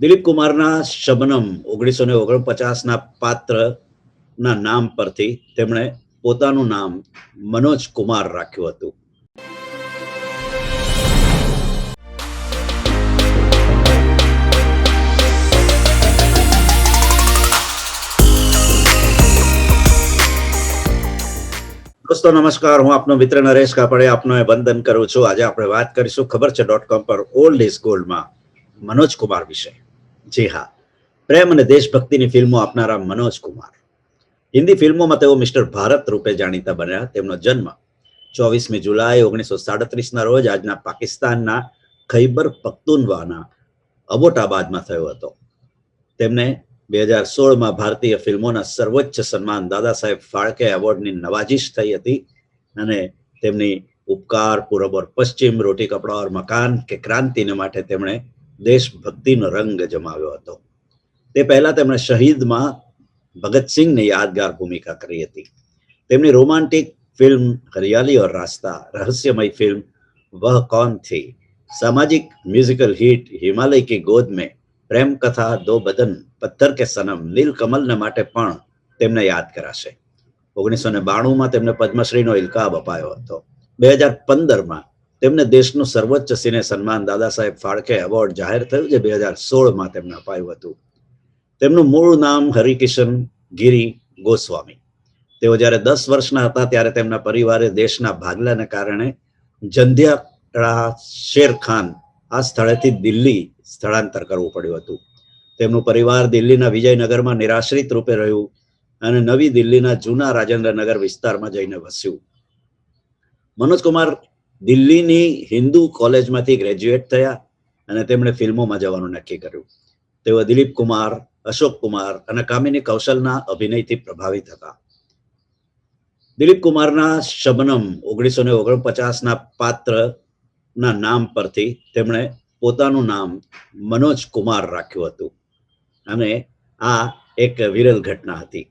દિલીપ કુમારના શબનમ ઓગણીસો ને ઓગણપચાસના પાત્રના નામ પરથી તેમણે પોતાનું નામ મનોજ કુમાર રાખ્યું હતું. દોસ્તો, નમસ્કાર. હું આપનો મિત્ર નરેશ કાપડે આપનો વંદન કરું છું. આજે આપણે વાત કરીશું ખબર છે ડોટ કોમ પર ઓલ્ડ ઇઝ ગોલ્ડમાં મનોજ કુમાર વિશે. જી હા. પ્રેમ અને દેશભક્તિની ફિલ્મો આપનારા મનોજ હિન્દી ફિલ્મોમાં તેઓ મિસ્ટર ભારત રૂપે જાણીતા બન્યા. તેમનો જન્મ ચોવીસમી જુલાઈ, ઓગણીસો સાડત્રીસના રોજ આજના પાકિસ્તાનના ખૈબર પખ્તુનવાના અબોટાબાદમાં થયો હતો. તેમને બે હજાર સોળમાં ભારતીય ફિલ્મોના સર્વોચ્ચ સન્માન દાદા સાહેબ ફાળકે એવોર્ડની નવાજીશ થઈ હતી અને તેમની ઉપકાર પૂરબ ઓર પશ્ચિમ, રોટી કપડા ઓર મકાન કે ક્રાંતિને માટે તેમણે દેશભક્તિનો રંગ જમાવ્યો હતો. તે પહેલા તેમણે શહીદમાં ભગતસિંહને યાદગાર ભૂમિકા કરી હતી. તેમની રોમાન્ટિક ફિલ્મ હરિયાલી ઓર રાસ્તા, રહસ્યમય ફિલ્મ, વહ કોનથી? સામાજિક મ્યુઝિકલ હિટ હિમાલય કી ગોદ મેં પ્રેમ કથા દો બદન પથ્થર કે સનમ નીલ કમલને માટે પણ તેમને યાદ કરાશે. ઓગણીસો ને બાણુંમાં તેમને પદ્મશ્રીનો ઇલકાબ અપાયો હતો. બે હજાર પંદરમાં તેમને દેશનું સર્વોચ્ચ સિને સન્માન દાદા સાહેબ ફાળકે એવોર્ડ જાહેર થયું, જે બે હજાર સોળમાં તેમને અપાયું હતું. તેમનું મૂળ નામ હરિકિશન ગિરી ગોસ્વામી. તેઓ જ્યારે દસ વર્ષના હતા, ત્યારે તેમના પરિવારે દેશના ભાગલાને કારણે જંધ્યાળા શેરખાન આ સ્થળેથી દિલ્હી સ્થળાંતર કરવું પડ્યું હતું. તેમનું પરિવાર દિલ્હીના વિજયનગરમાં નિરાશ્રિત રૂપે રહ્યું અને નવી દિલ્હીના જૂના રાજેન્દ્રનગર વિસ્તારમાં જઈને વસ્યું. મનોજ કુમાર દિલ્હીની હિન્દુ કોલેજમાંથી ગ્રેજ્યુએટ થયા અને તેમણે ફિલ્મોમાં જવાનું નક્કી કર્યું. તેઓ દિલીપ કુમાર, અશોક કુમાર અને કામિની કૌશલના અભિનયથી પ્રભાવિત હતા. દિલીપ કુમારના શબનમ ઓગણીસો ને ઓગણપચાસના પાત્રના નામ પરથી તેમણે પોતાનું નામ મનોજ કુમાર રાખ્યું હતું અને આ એક વિરલ ઘટના હતી.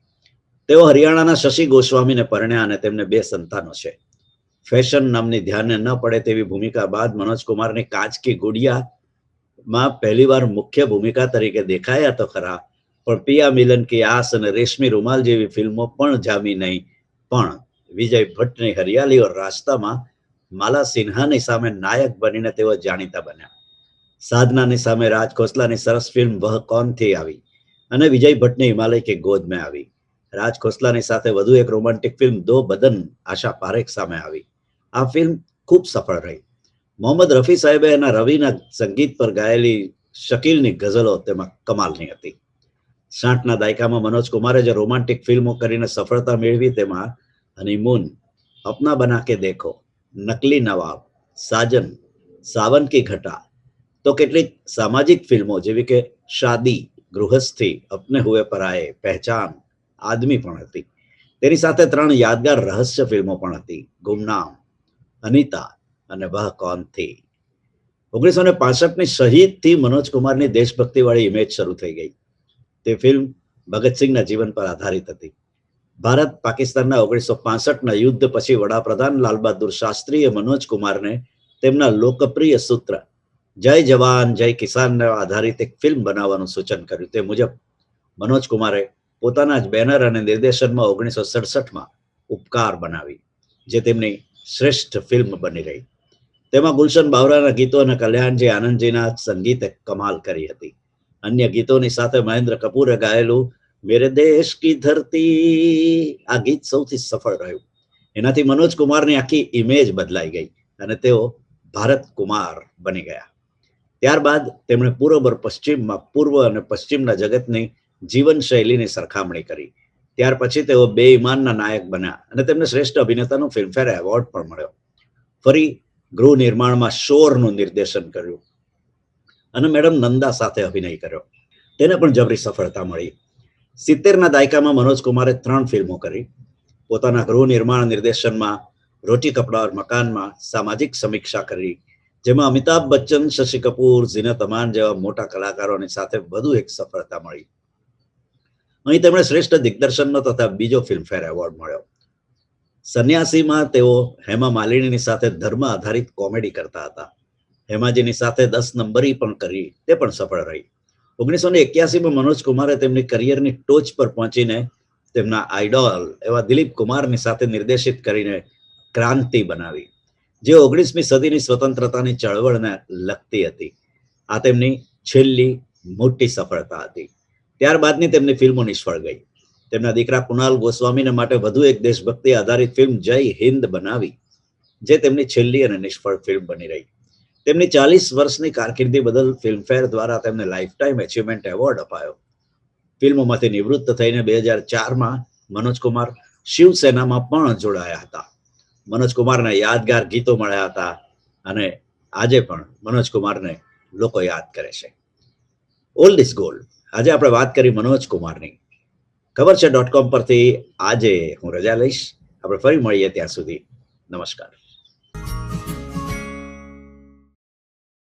તેઓ હરિયાણાના શશી ગોસ્વામીને પરણ્યા અને તેમને બે સંતાનો છે. ફેશન નામની ધ્યાને ન પડે તેવી ભૂમિકા બાદ મનોજ કુમારની કાચ કી ગુડિયા માં પહેલીવાર મુખ્ય ભૂમિકા તરીકે દેખાયા તો ખરા. પણ પિયા મિલન કી આસ અને રેશમી રૂમાલ જેવી ફિલ્મો પણ જામી નહીં. પણ વિજય ભટ્ટની હરિયાલી ઓર રાસ્તામાં માલા સિન્હાની સામે નાયક બનીને તેઓ જાણીતા બન્યા. સાધનાની સામે રાજ ખોસલાની સરસ ફિલ્મ વહ કોનથી આવી? અને વિજય ભટ્ટની હિમાલય કે ગોદ મેં આવી. રાજ ખોસલાની સાથે વધુ એક રોમાન્ટિક ફિલ્મ દો બદન આશા પારેખ સામે આવી. આ ફિલ્મ ખૂબ સફળ રહી. મોહમ્મદ રફી સાહેબે એના રવિના સંગીત પર ગાયેલી શકીલની ગઝલો તેમાં કમાલની હતી. સાઠના દાયકામાં મનોજ કુમારે જે રોમાન્ટિક ફિલ્મો કરીને સફળતા મેળવી તેમાં હનીમૂન, અપના બના કે દેખો, નકલી નવાબ, સાજન સાવન કી ઘટા, તો કેટલીક સામાજિક ફિલ્મો જેવી કે શાદી, ગૃહસ્થી, અપને હુએ પરાએ, પહેચાન, આદમી પણ હતી. તેની સાથે ત્રણ યાદગાર રહસ્ય ફિલ્મો પણ હતી. ગુમનામ અનિતા અને વહ કોનથી? ઓગણીસો ને પાસઠની શહીદથી મનોજ દેશભક્તિવાળી ઇમેજ શરૂ થઈ ગઈ. તે ફિલ્મ ભગતસિંહના જીવન પર આધારિત હતી. ભારત પાકિસ્તાનના ઓગણીસો પાસઠના યુદ્ધ પછી વડાપ્રધાન લાલ બહાદુર શાસ્ત્રીએ મનોજ કુમારને તેમના લોકપ્રિય સૂત્ર, જય જવાન, જય કિસાનને આધારિત એક ફિલ્મ બનાવવાનું સૂચન કર્યું. તે મુજબ મનોજ કુમારે પોતાના જ બેનર અને નિર્દેશનમાં ઓગણીસો સડસઠમાં ઉપકાર બનાવી, જે તેમની શ્રેષ્ઠ ફિલ્મ બની રહી તેમાં ગુલશન બાવરાના ગીતો અને કલ્યાણજી આનંદજીના સંગીતે કમાલ કરી હતી. અન્ય ગીતોની સાથે મહેન્દ્ર કપૂરે ગાયેલું મેરે દેશ કી ધરતી આ ગીત સૌથી સફળ રહ્યું. એનાથી મનોજ કુમારની આખી ઇમેજ બદલાઈ ગઈ અને તેઓ ભારત કુમાર બની ગયા. ત્યારબાદ તેમણે પૂર્વ પર પશ્ચિમમાં પૂર્વ અને પશ્ચિમના જગતની જીવન શૈલીની સરખામણી કરી. ત્યાર પછી તેઓ બે ઇમાનના નાયક બન્યા અને તેમને શ્રેષ્ઠ અભિનેતાનો ફિલ્મફેર એવોર્ડ પણ મળ્યો. ફરી ગૃહ નિર્માણમાં શોરનું નિર્દેશન કર્યું અને મેડમ નંદા સાથે અભિનય કર્યો. તેને પણ જબરી સફળતા મળી. સિત્તેરના દાયકામાં મનોજ કુમારે ત્રણ ફિલ્મો કરી. પોતાના ગૃહ નિર્માણ નિર્દેશનમાં રોટી કપડા મકાનમાં સામાજિક સમીક્ષા કરી, જેમાં અમિતાભ બચ્ચન, શશી કપૂર ઝીનત અમાન જેવા મોટા કલાકારોની સાથે વધુ એક સફળતા મળી. અહીં તેમણે શ્રેષ્ઠ દિગ્દર્શનનો તથા બીજો ફિલ્મફેર એવોર્ડ મળ્યો. સંન્યાસીમાં તેઓ હેમા માલિનીની સાથે ધર્મ આધારિત કોમેડી કરતા હતા. હેમાજીની સાથે દસ નંબરી પણ કરી, તે પણ સફળ રહી. ઓગણીસો ને એક્યાસીમાં મનોજ કુમારે તેમની કરિયરની ટોચ પર પહોંચીને તેમના આઈડોલ એવા દિલીપ કુમારની સાથે નિર્દેશિત કરીને ક્રાંતિ બનાવી, જે ઓગણીસમી સદીની સ્વતંત્રતાની ચળવળને લગતી હતી. આ તેમની છેલ્લી મોટી સફળતા હતી. ત્યારબાદની તેમની ફિલ્મો નિષ્ફળ ગઈ. તેમના દીકરા કુણાલ ગોસ્વામીને માટે વધુ એક દેશભક્તિ આધારિત ફિલ્મ જય હિન્દ બનાવી, જે તેમની છેલ્લી અને નિષ્ફળ ફિલ્મ બની રહી. તેમની ચાલીસ વર્ષની કારકિર્દી બદલ ફિલ્મફેર દ્વારા તેમને લાઈફ ટાઈમ એચિવમેન્ટ એવોર્ડ અપાયો. ફિલ્મોમાંથી નિવૃત્ત થઈને બે હજાર ચારમાં મનોજ કુમાર શિવસેનામાં પણ જોડાયા હતા. મનોજ કુમારને યાદગાર ગીતો મળ્યા હતા અને આજે પણ મનોજ કુમારને લોકો યાદ કરે છે. Old is gold. આજે આપણે વાત કરી મનોજ કુમારની. ખબર છે ડોટ કોમ પરથી આજે હું રજા લઈશ. આપણે ફરી મળીએ ત્યાં સુધી. નમસ્કાર.